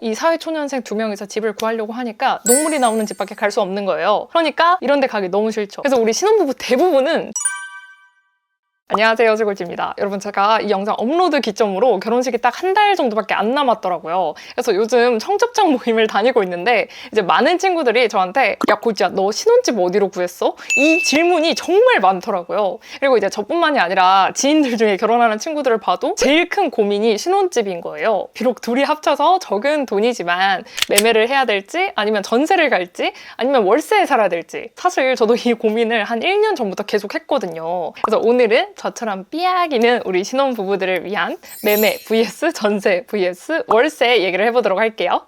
이 사회초년생 두 명이서 집을 구하려고 하니까 녹물이 나오는 집밖에 갈 수 없는 거예요. 그러니까 이런 데 가기 너무 싫죠. 그래서 우리 신혼부부 대부분은 안녕하세요, 스골지입니다. 여러분, 제가 이 영상 업로드 기점으로 결혼식이 딱 한 달 정도밖에 안 남았더라고요. 그래서 요즘 청첩장 모임을 다니고 있는데, 이제 많은 친구들이 저한테, 야, 고지야, 너 신혼집 어디로 구했어? 이 질문이 정말 많더라고요. 그리고 이제 저뿐만이 아니라 지인들 중에 결혼하는 친구들을 봐도 제일 큰 고민이 신혼집인 거예요. 비록 둘이 합쳐서 적은 돈이지만 매매를 해야 될지, 아니면 전세를 갈지, 아니면 월세에 살아야 될지. 사실 저도 이 고민을 한 1년 전부터 계속 했거든요. 그래서 오늘은 저처럼 삐약이는 우리 신혼부부들을 위한 매매 vs 전세 vs 월세 얘기를 해보도록 할게요.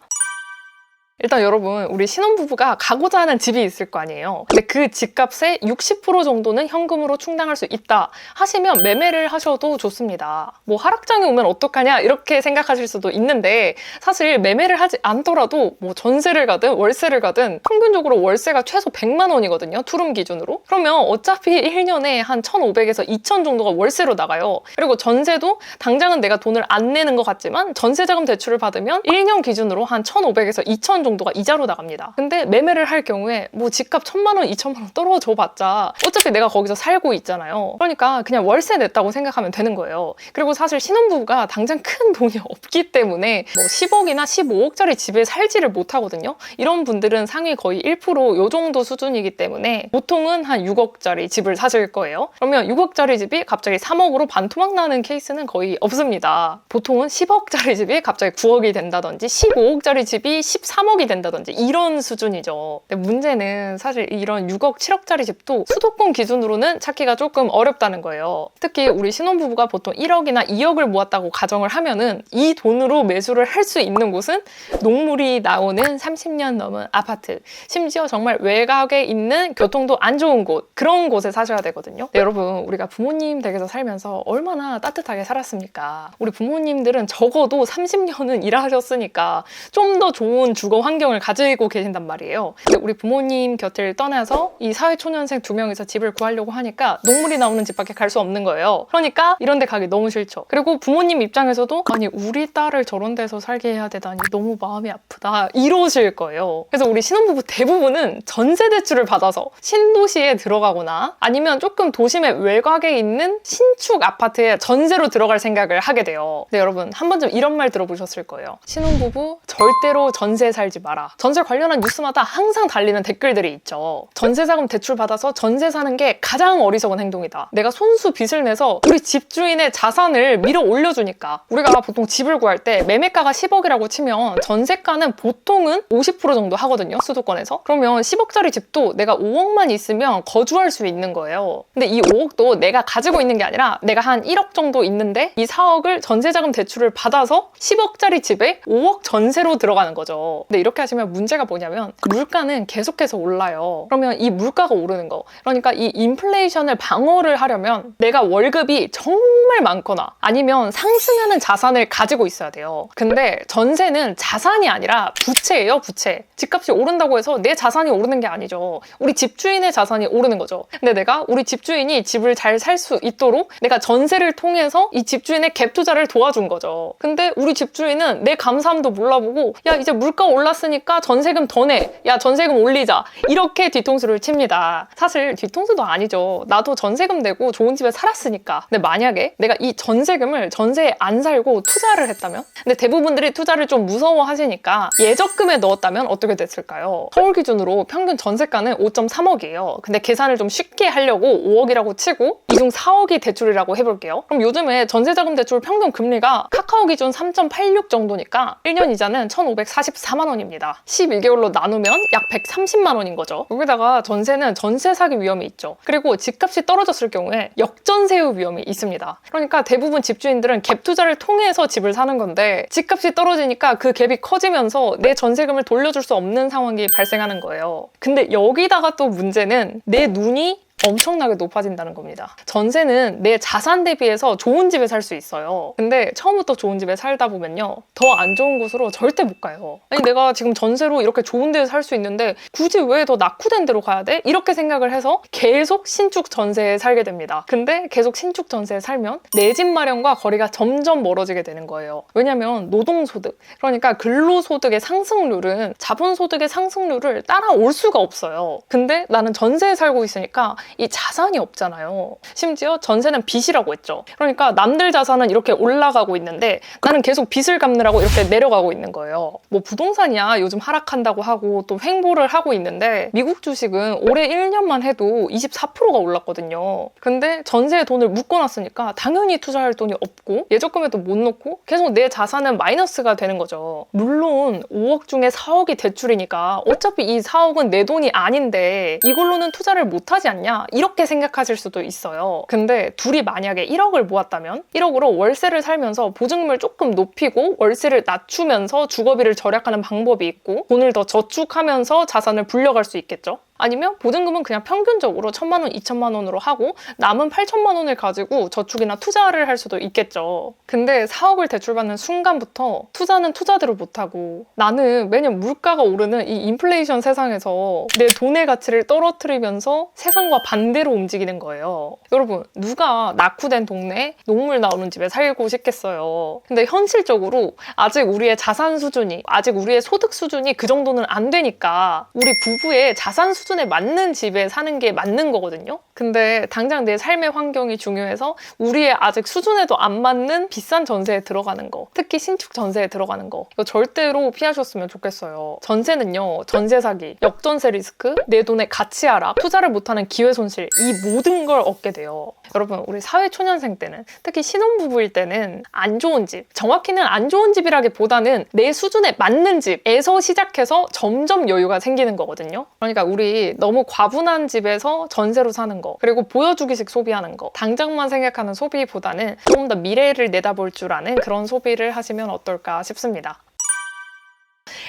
일단 여러분 우리 신혼부부가 가고자 하는 집이 있을 거 아니에요. 근데 그 집값의 60% 정도는 현금으로 충당할 수 있다 하시면 매매를 하셔도 좋습니다. 뭐 하락장이 오면 어떡하냐 이렇게 생각하실 수도 있는데 사실 매매를 하지 않더라도 뭐 전세를 가든 월세를 가든 평균적으로 월세가 최소 100만 원이거든요 투룸 기준으로. 그러면 어차피 1년에 한 1,500에서 2,000 정도가 월세로 나가요. 그리고 전세도 당장은 내가 돈을 안 내는 것 같지만 전세자금 대출을 받으면 1년 기준으로 한 1,500에서 2,000 정도가 이자로 나갑니다. 근데 매매를 할 경우에 뭐 집값 천만 원, 이천만 원 떨어져 봤자 어차피 내가 거기서 살고 있잖아요. 그러니까 그냥 월세 냈다고 생각하면 되는 거예요. 그리고 사실 신혼부부가 당장 큰 돈이 없기 때문에 뭐 10억이나 15억짜리 집에 살지를 못하거든요. 이런 분들은 상위 거의 1%요 정도 수준이기 때문에 보통은 한 6억짜리 집을 사실 거예요. 그러면 6억짜리 집이 갑자기 3억으로 반토막 나는 케이스는 거의 없습니다. 보통은 10억짜리 집이 갑자기 9억이 된다든지 15억짜리 집이 13억 3억이 된다든지 이런 수준이죠. 근데 문제는 사실 이런 6억, 7억짜리 집도 수도권 기준으로는 찾기가 조금 어렵다는 거예요. 특히 우리 신혼부부가 보통 1억이나 2억을 모았다고 가정을 하면은 이 돈으로 매수를 할 수 있는 곳은 농물이 나오는 30년 넘은 아파트, 심지어 정말 외곽에 있는 교통도 안 좋은 곳 그런 곳에 사셔야 되거든요. 네, 여러분 우리가 부모님 댁에서 살면서 얼마나 따뜻하게 살았습니까? 우리 부모님들은 적어도 30년은 일하셨으니까 좀 더 좋은 주거 환경을 가지고 계신단 말이에요. 근데 우리 부모님 곁을 떠나서 이 사회초년생 두 명이서 집을 구하려고 하니까 녹물이 나오는 집밖에 갈 수 없는 거예요. 그러니까 이런 데 가기 너무 싫죠. 그리고 부모님 입장에서도 아니 우리 딸을 저런 데서 살게 해야 되다니 너무 마음이 아프다 이러실 거예요. 그래서 우리 신혼부부 대부분은 전세 대출을 받아서 신도시에 들어가거나 아니면 조금 도심의 외곽에 있는 신축 아파트에 전세로 들어갈 생각을 하게 돼요. 근데 여러분 한 번쯤 이런 말 들어보셨을 거예요. 신혼부부 절대로 전세 살지 마라. 전세 관련한 뉴스마다 항상 달리는 댓글들이 있죠. 전세자금 대출 받아서 전세 사는 게 가장 어리석은 행동이다. 내가 손수 빚을 내서 우리 집주인의 자산을 밀어 올려주니까 우리가 보통 집을 구할 때 매매가가 10억이라고 치면 전세가는 보통은 50% 정도 하거든요. 수도권에서. 그러면 10억짜리 집도 내가 5억만 있으면 거주할 수 있는 거예요. 근데 이 5억도 내가 가지고 있는 게 아니라 내가 한 1억 정도 있는데 이 4억을 전세자금 대출을 받아서 10억짜리 집에 5억 전세로 들어가는 거죠. 근데 이렇게 하시면 문제가 뭐냐면 물가는 계속해서 올라요. 그러면 이 물가가 오르는 거. 그러니까 이 인플레이션을 방어를 하려면 내가 월급이 정말 많거나 아니면 상승하는 자산을 가지고 있어야 돼요. 근데 전세는 자산이 아니라 부채예요, 부채. 집값이 오른다고 해서 내 자산이 오르는 게 아니죠. 우리 집주인의 자산이 오르는 거죠. 근데 내가 우리 집주인이 집을 잘 살 수 있도록 내가 전세를 통해서 이 집주인의 갭 투자를 도와준 거죠. 근데 우리 집주인은 내 감사함도 몰라보고 야 이제 물가 올랐으니까 전세금 더 내. 야 전세금 올리자. 이렇게 뒤통수를 칩니다. 사실 뒤통수도 아니죠. 나도 전세금 내고 좋은 집에 살았으니까. 근데 만약에 내가 이 전세금을 전세에 안 살고 투자를 했다면? 근데 대부분들이 투자를 좀 무서워하시니까 예적금에 넣었다면 어떻게 됐을까요? 서울 기준으로 평균 전세가는 5.3억이에요. 근데 계산을 좀 쉽게 하려고 5억이라고 치고 이중 4억이 대출이라고 해볼게요. 그럼 요즘에 전세자금 대출 평균 금리가 카카오 기준 3.86 정도니까 1년 이자는 1,544만 원입니다. 12개월로 나누면 약 130만 원인 거죠. 여기다가 전세는 전세 사기 위험이 있죠. 그리고 집값이 떨어졌을 경우에 역전세의 위험이 있습니다. 그러니까 대부분 집주인들은 갭 투자를 통해서 집을 사는 건데 집값이 떨어지니까 그 갭이 커지면서 내 전세금을 돌려줄 수 없는 상황이 발생하는 거예요. 근데 여기다가 또 문제는 내 눈이 엄청나게 높아진다는 겁니다. 전세는 내 자산 대비해서 좋은 집에 살 수 있어요. 근데 처음부터 좋은 집에 살다 보면요. 더 안 좋은 곳으로 절대 못 가요. 아니, 내가 지금 전세로 이렇게 좋은 데에 살수 있는데 굳이 왜 더 낙후된 데로 가야 돼? 이렇게 생각을 해서 계속 신축 전세에 살게 됩니다. 근데 계속 신축 전세에 살면 내 집 마련과 거리가 점점 멀어지게 되는 거예요. 왜냐면 노동소득, 그러니까 근로소득의 상승률은 자본소득의 상승률을 따라올 수가 없어요. 근데 나는 전세에 살고 있으니까 이 자산이 없잖아요. 심지어 전세는 빚이라고 했죠. 그러니까 남들 자산은 이렇게 올라가고 있는데 나는 계속 빚을 갚느라고 이렇게 내려가고 있는 거예요. 뭐 부동산이야 요즘 하락한다고 하고 또 횡보를 하고 있는데 미국 주식은 올해 1년만 해도 24%가 올랐거든요. 근데 전세에 돈을 묶어놨으니까 당연히 투자할 돈이 없고 예적금에도 못 넣고 계속 내 자산은 마이너스가 되는 거죠. 물론 5억 중에 4억이 대출이니까 어차피 이 4억은 내 돈이 아닌데 이걸로는 투자를 못하지 않냐 이렇게 생각하실 수도 있어요. 근데 둘이 만약에 1억을 모았다면 1억으로 월세를 살면서 보증금을 조금 높이고 월세를 낮추면서 주거비를 절약하는 방법이 있고 돈을 더 저축하면서 자산을 불려갈 수 있겠죠. 아니면 보증금은 그냥 평균적으로 천만 원, 이천만 원으로 하고 남은 팔천만 원을 가지고 저축이나 투자를 할 수도 있겠죠. 근데 4억을 대출받는 순간부터 투자는 투자대로 못하고 나는 매년 물가가 오르는 이 인플레이션 세상에서 내 돈의 가치를 떨어뜨리면서 세상과 반대로 움직이는 거예요. 여러분, 누가 낙후된 동네 농물 나오는 집에 살고 싶겠어요. 근데 현실적으로 아직 우리의 자산 수준이, 아직 우리의 소득 수준이 그 정도는 안 되니까 우리 부부의 자산 수준 수준에 맞는 집에 사는 게 맞는 거거든요. 근데 당장 내 삶의 환경이 중요해서 우리의 아직 수준에도 안 맞는 비싼 전세에 들어가는 거, 특히 신축 전세에 들어가는 거, 이거 절대로 피하셨으면 좋겠어요. 전세는요, 전세 사기, 역전세 리스크, 내 돈의 가치 하락, 투자를 못하는 기회 손실, 이 모든 걸 얻게 돼요. 여러분, 우리 사회 초년생 때는, 특히 신혼부부일 때는 안 좋은 집, 정확히는 안 좋은 집이라기보다는 내 수준에 맞는 집에서 시작해서 점점 여유가 생기는 거거든요. 그러니까 우리 너무 과분한 집에서 전세로 사는 거 그리고 보여주기식 소비하는 거 당장만 생각하는 소비보다는 조금 더 미래를 내다볼 줄 아는 그런 소비를 하시면 어떨까 싶습니다.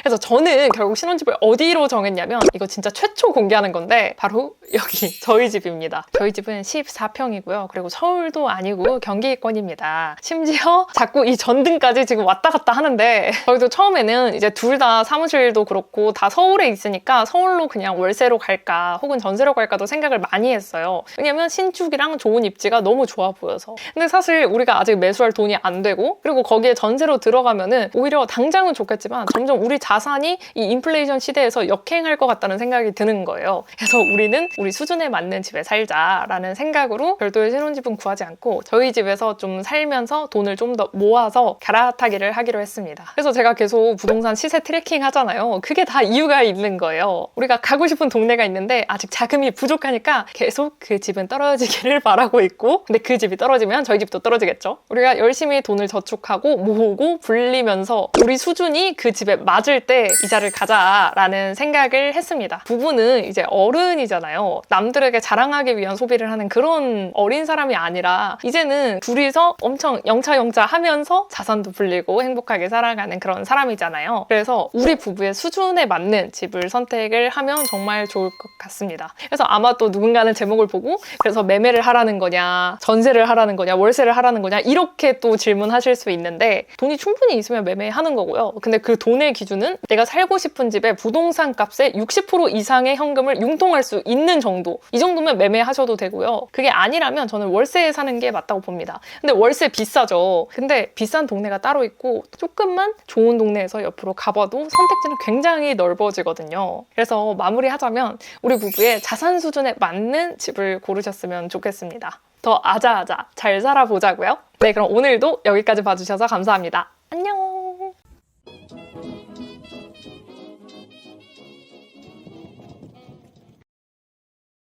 그래서 저는 결국 신혼집을 어디로 정했냐면 이거 진짜 최초 공개하는 건데 바로 여기 저희 집입니다. 저희 집은 14평이고요. 그리고 서울도 아니고 경기권입니다. 심지어 자꾸 이 전등까지 지금 왔다 갔다 하는데 저희도 처음에는 이제 둘 다 사무실도 그렇고 다 서울에 있으니까 서울로 그냥 월세로 갈까 혹은 전세로 갈까도 생각을 많이 했어요. 왜냐면 신축이랑 좋은 입지가 너무 좋아 보여서. 근데 사실 우리가 아직 매수할 돈이 안 되고 그리고 거기에 전세로 들어가면은 오히려 당장은 좋겠지만 점점 우리 자 산이 이 인플레이션 시대에서 역행할 것 같다는 생각이 드는 거예요. 그래서 우리는 우리 수준에 맞는 집에 살자라는 생각으로 별도의 신혼집은 구하지 않고 저희 집에서 좀 살면서 돈을 좀 더 모아서 갈아타기를 하기로 했습니다. 그래서 제가 계속 부동산 시세 트래킹 하잖아요. 그게 다 이유가 있는 거예요. 우리가 가고 싶은 동네가 있는데 아직 자금이 부족하니까 계속 그 집은 떨어지기를 바라고 있고 근데 그 집이 떨어지면 저희 집도 떨어지겠죠. 우리가 열심히 돈을 저축하고 모으고 불리면서 우리 수준이 그 집에 맞을 때 이자를 가자라는 생각을 했습니다. 부부는 이제 어른이잖아요. 남들에게 자랑하기 위한 소비를 하는 그런 어린 사람이 아니라 이제는 둘이서 엄청 영차영차 하면서 자산도 불리고 행복하게 살아가는 그런 사람이잖아요. 그래서 우리 부부의 수준에 맞는 집을 선택을 하면 정말 좋을 것 같습니다. 그래서 아마 또 누군가는 제목을 보고 그래서 매매를 하라는 거냐, 전세를 하라는 거냐, 월세를 하라는 거냐 이렇게 또 질문하실 수 있는데 돈이 충분히 있으면 매매하는 거고요. 근데 그 돈의 기준은 내가 살고 싶은 집의 부동산 값의 60% 이상의 현금을 융통할 수 있는 정도. 이 정도면 매매하셔도 되고요. 그게 아니라면 저는 월세에 사는 게 맞다고 봅니다. 근데 월세 비싸죠. 근데 비싼 동네가 따로 있고 조금만 좋은 동네에서 옆으로 가봐도 선택지는 굉장히 넓어지거든요. 그래서 마무리하자면 우리 부부의 자산 수준에 맞는 집을 고르셨으면 좋겠습니다. 더 아자아자 잘 살아보자고요. 네, 그럼 오늘도 여기까지 봐주셔서 감사합니다.